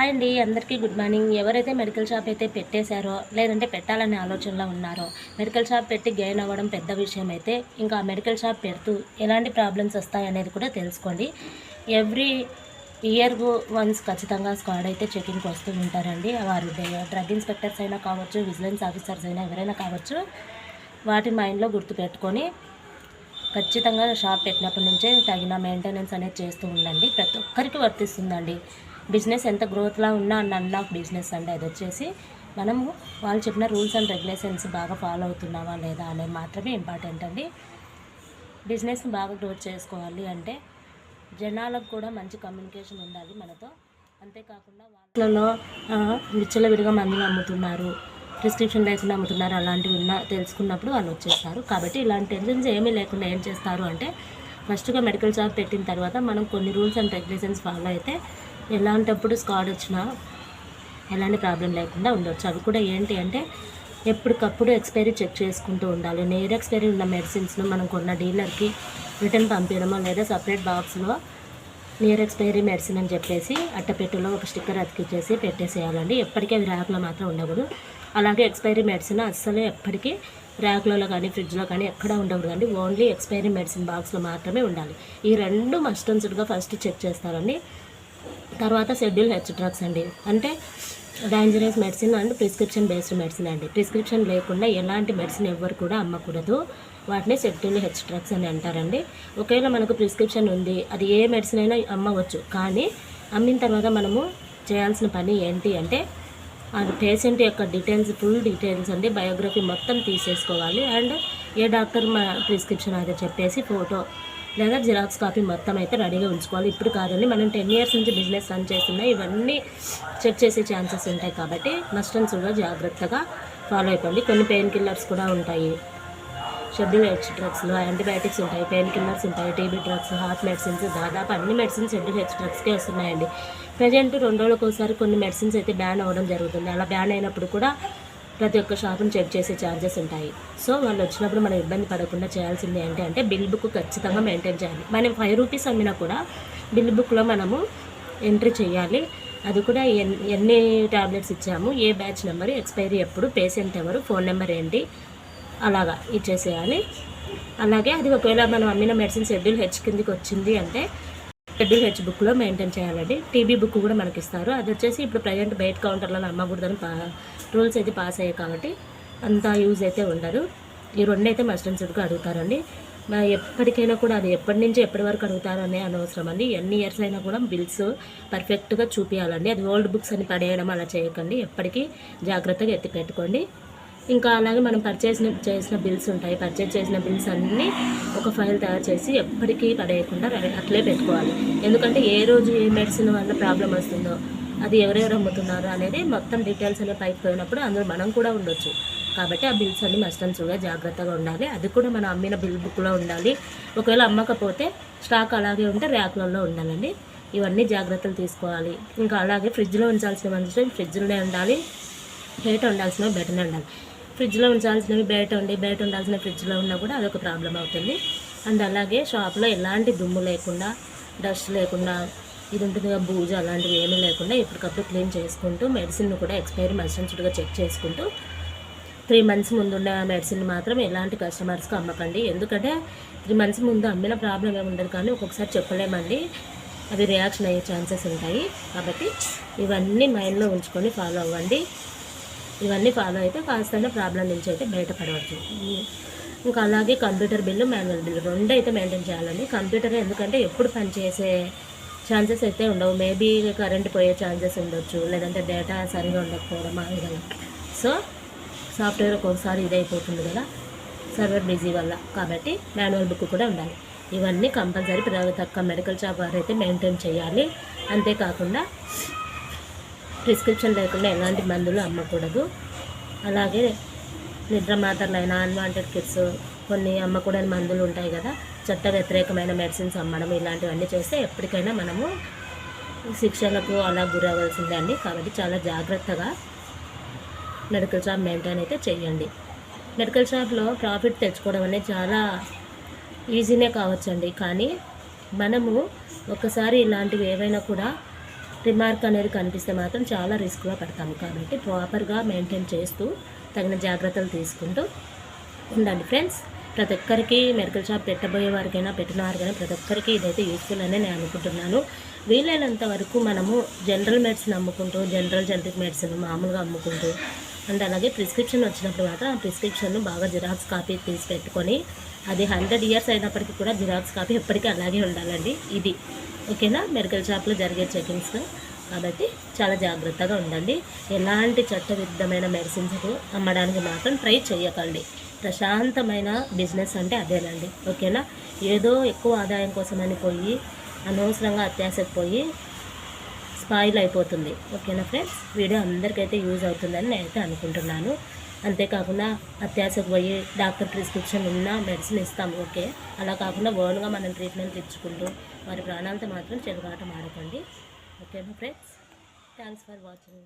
Hi అండి అందరికీ good morning. ఎవరైతే మెడికల్ షాప్ అయితే పెట్టేశారో లేదంటే పెట్టాలనే ఆలోచనలో ఉన్నారో మెడికల్ షాప్ పెట్టి గెయిన్ అవ్వడం పెద్ద విషయం అయితే ఇంకా ఆ మెడికల్ షాప్ పెడుతూ ఎలాంటి ప్రాబ్లమ్స్ వస్తాయనేది కూడా తెలుసుకోండి. ఎవ్రీ ఇయర్కు వన్స్ ఖచ్చితంగా స్క్వాడ్ అయితే చెకింగ్కి వస్తూ ఉంటారండి. వారు డ్రగ్ ఇన్స్పెక్టర్స్ అయినా కావచ్చు విజిలెన్స్ ఆఫీసర్స్ అయినా ఎవరైనా కావచ్చు వాటి మైండ్లో గుర్తుపెట్టుకొని ఖచ్చితంగా షాప్ పెట్టినప్పటి నుంచే తగిన మెయింటెనెన్స్ అనేది చేస్తూ ఉండండి. ప్రతి ఒక్కరికి వర్తిస్తుందండి. బిజినెస్ ఎంత గ్రోత్లా ఉన్నా అన్న అన్లాక్ బిజినెస్ అండి అది వచ్చేసి మనము వాళ్ళు చెప్పిన రూల్స్ అండ్ రెగ్యులేషన్స్ బాగా ఫాలో అవుతున్నావా లేదా అనేది మాత్రమే ఇంపార్టెంట్ అండి. బిజినెస్ని బాగా గ్రోత్ చేసుకోవాలి అంటే జనాలకు కూడా మంచి కమ్యూనికేషన్ ఉండాలి మనతో. అంతేకాకుండా వాళ్ళలో విచ్చలవిడిగా మందులు అమ్ముతున్నారు ప్రిస్క్రిప్షన్ లేకుండా అమ్ముతున్నారు అలాంటివి ఉన్న తెలుసుకున్నప్పుడు వాళ్ళు వచ్చేస్తారు. కాబట్టి ఇలాంటి టెన్షన్స్ ఏమీ లేకుండా ఏం చేస్తారు అంటే ఫస్ట్గా మెడికల్ షాప్ పెట్టిన తర్వాత మనం కొన్ని రూల్స్ అండ్ రెగ్యులేషన్స్ ఫాలో అయితే ఎలాంటప్పుడు స్కాడ్ వచ్చినా ఎలాంటి ప్రాబ్లం లేకుండా ఉండొచ్చు. అవి కూడా ఏంటి అంటే ఎప్పటికప్పుడు ఎక్స్పైరీ చెక్ చేసుకుంటూ ఉండాలి. నేర్ ఎక్స్పైరీ ఉన్న మెడిసిన్స్ను మనం కొన్న డీలర్కి రిటర్న్ పంపించడమో లేదా సపరేట్ బాక్స్లో నియర్ ఎక్స్పైరీ మెడిసిన్ అని చెప్పేసి అట్టపెట్టులో ఒక స్టిక్కర్ అతికిచ్చేసి పెట్టేసేయాలండి. ఎప్పటికీ అవి ర్యాక్లో మాత్రం ఉండకూడదు. అలాగే ఎక్స్పైరీ మెడిసిన్ అస్సలు ఎప్పటికీ ర్యాక్లలో కానీ ఫ్రిడ్జ్లో కానీ ఎక్కడ ఉండకూడదు అండి. ఓన్లీ ఎక్స్పైరీ మెడిసిన్ బాక్స్లో మాత్రమే ఉండాలి. ఈ రెండు మస్ట్ ఫస్ట్ చెక్ చేస్తారండి. తర్వాత షెడ్యూల్ హెచ్ డ్రగ్స్ అండి. అంటే dangerous medicine and prescription based medicine అండి. ప్రిస్క్రిప్షన్ లేకుండా ఎలాంటి మెడిసిన్ ఎవ్వరు కూడా అమ్మకూడదు. వాటిని షెడ్యూల్ హెచ్ డ్రగ్స్ అని అంటారండి. ఒకవేళ మనకు ప్రిస్క్రిప్షన్ ఉంది అది ఏ మెడిసిన్ అయినా అమ్మవచ్చు. కానీ అమ్మిన తర్వాత మనము చేయాల్సిన పని ఏంటి అంటే అది పేషెంట్ యొక్క డీటెయిల్స్ ఫుల్ డీటెయిల్స్ అండి బయోగ్రఫీ మొత్తం తీసేసుకోవాలి. అండ్ ఏ డాక్టర్ మా ప్రిస్క్రిప్షన్ అదే చెప్పేసి ఫోటో లేదా జిరాక్స్ కాపీ మొత్తం అయితే రెడీగా ఉంచుకోవాలి. ఇప్పుడు కాదండి మనం టెన్ ఇయర్స్ నుంచి బిజినెస్ రన్ చేస్తున్నా ఇవన్నీ చెక్ చేసే ఛాన్సెస్ ఉంటాయి కాబట్టి మస్ట్ కూడా జాగ్రత్తగా ఫాలో అయిపోండి. కొన్ని పెయిన్ కిల్లర్స్ కూడా ఉంటాయి. షెడ్యూల్ హెచ్ డ్రగ్స్లో యాంటీబయాటిక్స్ ఉంటాయి పెయిన్ కిల్లర్స్ ఉంటాయి టీబీ డ్రగ్స్ హార్ట్ మెడిసిన్స్ దాదాపు అన్ని మెడిసిన్స్ షెడ్యూల్ హెచ్ డ్రగ్స్కే వస్తున్నాయండి. ప్రజెంట్ రెండు రోజులకు ఒకసారి కొన్ని మెడిసిన్స్ అయితే బ్యాన్ అవ్వడం జరుగుతుంది. అలా బ్యాన్ అయినప్పుడు కూడా ప్రతి ఒక్క షాపును చెక్ చేసే ఛార్జెస్ ఉంటాయి. సో వాళ్ళు వచ్చినప్పుడు మనం ఇబ్బంది పడకుండా చేయాల్సింది ఏంటి అంటే బిల్ బుక్ ఖచ్చితంగా మెయింటైన్ చేయాలి. మనం ఫైవ్ రూపీస్ అమ్మినా కూడా బిల్ బుక్లో మనము ఎంట్రీ చేయాలి. అది కూడా ఎన్ని టాబ్లెట్స్ ఇచ్చాము ఏ బ్యాచ్ నెంబర్ ఎక్స్పైరీ ఎప్పుడు పేషెంట్ ఎవరు ఫోన్ నెంబర్ ఏంటి అలాగా ఇచ్చేసేయాలి. అలాగే అది ఒకవేళ మనం అమ్మిన మెడిసిన్ షెడ్యూల్ హెచ్ కిందికి వచ్చింది అంటే షెడ్యూల్ హెచ్ బుక్లో మెయింటైన్ చేయాలండి. టీబీ బుక్ కూడా మనకి ఇస్తారు అది వచ్చేసి ఇప్పుడు ప్రజెంట్ బయట కౌంటర్లో అమ్మకూడదని పా రూల్స్ అయితే పాస్ అయ్యాయి కాబట్టి అంత యూజ్ అయితే ఉండదు. ఈ రెండు అయితే మస్ట్ అడుగుతారండి. మా ఎప్పటికైనా కూడా అది ఎప్పటి నుంచి ఎప్పటి వరకు అడుగుతారు అనే అనవసరం అండి. ఎన్ని ఇయర్స్ అయినా కూడా బిల్స్ పర్ఫెక్ట్గా చూపించాలండి అది ఓల్డ్ బుక్స్ అని పడేయడం అలా చేయకండి. ఎప్పటికీ జాగ్రత్తగా ఎత్తి పెట్టుకోండి ఇంకా అలాగే మనం పర్చేస్ చేసిన బిల్స్ ఉంటాయి. పర్చేస్ చేసిన బిల్స్ అన్నీ ఒక ఫైల్ తయారు చేసి ఎప్పటికీ పడేయకుండా అట్లే పెట్టుకోవాలి. ఎందుకంటే ఏ రోజు ఏ మెడిసిన్ వల్ల ప్రాబ్లం వస్తుందో అది ఎవరెవరు అమ్ముతున్నారు అనేది మొత్తం డీటెయిల్స్ అనే పైకి పోయినప్పుడు అందులో మనం కూడా ఉండొచ్చు. కాబట్టి ఆ బిల్స్ అన్ని మస్ట్ అండ్ జాగ్రత్తగా ఉండాలి. అది కూడా మనం అమ్మిన బిల్ బుక్లో ఉండాలి. ఒకవేళ అమ్మకపోతే స్టాక్ అలాగే ఉంటే ర్యాక్లలో ఉండాలండి. ఇవన్నీ జాగ్రత్తలు తీసుకోవాలి. ఇంకా అలాగే ఫ్రిడ్జ్లో ఉంచాల్సిన మంచి ఫ్రిడ్జ్లోనే ఉండాలి. బయట ఉండాల్సిన బయటనే ఉండాలి. ఫ్రిడ్జ్లో ఉంచాల్సినవి బయట ఉండి బయట ఉండాల్సిన ఫ్రిడ్జ్లో ఉన్నా కూడా అదొక ప్రాబ్లం అవుతుంది. అండ్ అలాగే షాప్లో ఎలాంటి దుమ్ము లేకుండా డస్ట్ లేకుండా ఇది ఉంటుంది బూజు అలాంటివి ఏమీ లేకుండా ఎప్పటికప్పుడు క్లీన్ చేసుకుంటూ మెడిసిన్ కూడా ఎక్స్పైరీ మస్టెన్స్డ్గా చెక్ చేసుకుంటూ త్రీ మంత్స్ ముందున్న మెడిసిన్ మాత్రం ఎలాంటి కస్టమర్స్కి అమ్మకండి. ఎందుకంటే త్రీ మంత్స్ ముందు అమ్మిన ప్రాబ్లం ఏమి ఉండదు కానీ ఒక్కొక్కసారి చెప్పలేమండి. అవి రియాక్షన్ అయ్యే ఛాన్సెస్ ఉంటాయి. కాబట్టి ఇవన్నీ మైండ్లో ఉంచుకొని ఫాలో అవ్వండి. ఇవన్నీ ఫాలో అయితే కాస్త ప్రాబ్లం నుంచి అయితే బయటపడవచ్చు. ఇంకా అలాగే కంప్యూటర్ బిల్లు మాన్యువల్ బిల్లు రెండు అయితే మెయింటైన్ చేయాలండి. కంప్యూటర్ ఎందుకంటే ఎప్పుడు పనిచేసే ఛాన్సెస్ అయితే ఉండవు. మేబీ కరెంట్ పోయే ఛాన్సెస్ ఉండొచ్చు లేదంటే డేటా సరిగా ఉండకపోవడం ఆ విధంగా. సో సాఫ్ట్వేర్ ఒక్కొక్కసారి ఇదైపోతుంది కదా సర్వర్ బిజీ వల్ల. కాబట్టి మాన్యువల్ బుక్ కూడా ఉండాలి. ఇవన్నీ కంపల్సరీ ప్రతి మెడికల్ షాప్ వారు అయితే మెయింటైన్ చేయాలి. అంతేకాకుండా ప్రిస్క్రిప్షన్ లేకుండా ఎలాంటి మందులు అమ్మకూడదు. అలాగే నిద్ర మాత్రలైన అన్వాంటెడ్ కిట్స్ కొన్ని అమ్మకూడని మందులు ఉంటాయి కదా చట్ట వ్యతిరేకమైన మెడిసిన్స్ అమ్మడం ఇలాంటివన్నీ చేస్తే ఎప్పటికైనా మనము శిక్షణకు అలా గురవలసిందే అండి. కాబట్టి చాలా జాగ్రత్తగా మెడికల్ షాప్ మెయింటైన్ అయితే చేయండి మెడికల్ షాప్లో ప్రాఫిట్ తెచ్చుకోవడం అనేది చాలా ఈజీనే కావచ్చండి. కానీ మనము ఒకసారి ఇలాంటివి ఏవైనా కూడా రిమార్క్ అనేది కనిపిస్తే మాత్రం చాలా రిస్క్గా పడతాము కాబట్టి ప్రాపర్గా మెయింటైన్ చేస్తూ తగిన జాగ్రత్తలు తీసుకుంటూ ఉండండి ఫ్రెండ్స్. ప్రతి ఒక్కరికి మెడికల్ షాప్ పెట్టబోయే వారికైనా పెట్టిన వారికైనా ప్రతి ఒక్కరికి ఇదైతే యూస్ఫుల్ అని నేను అనుకుంటున్నాను. వీలైనంత వరకు మనము జనరల్ మెడిసిన్ అమ్ముకుంటూ జనరల్ జనరిక్ మెడిసిన్ మామూలుగా అమ్ముకుంటూ అండ్ అలాగే ప్రిస్క్రిప్షన్ వచ్చినప్పుడు మాత్రం ఆ ప్రిస్క్రిప్షన్ బాగా జిరాక్స్ కాపీ తీసి పెట్టుకొని అది హండ్రెడ్ ఇయర్స్ అయినప్పటికీ కూడా జిరాక్స్ కాపీ ఎప్పటికీ అలాగే ఉండాలండి. ఇది ఓకేనా? మెడికల్ షాప్లో జరిగే చెకింగ్స్ కాబట్టి చాలా జాగ్రత్తగా ఉండండి. ఎలాంటి చట్టవిరుద్ధమైన మెడిసిన్స్ అమ్మడానికి మాత్రం ట్రై చేయకండి. ప్రశాంతమైన బిజినెస్ అంటే అదేనండి. ఓకేనా? ఏదో ఎక్కువ ఆదాయం కోసమని పోయి అనవసరంగా అత్యాశకు పోయి స్పాయిల్ అయిపోతుంది. ఓకేనా ఫ్రెండ్స్ వీడియో అందరికైతే యూజ్ అవుతుందని నేనైతే అనుకుంటున్నాను. అంతేకాకుండా అత్యాశకు పోయి డాక్టర్ ప్రిస్క్రిప్షన్ ఉన్న మెడిసిన్ ఇస్తాం ఓకే. అలా కాకుండా ఓన్గా మనం ట్రీట్మెంట్ ఇచ్చుకుంటూ వారి ప్రాణాలతో మాత్రం చెలగాటం ఆడకండి ఓకేనా ఫ్రెండ్స్. Thanks for watching.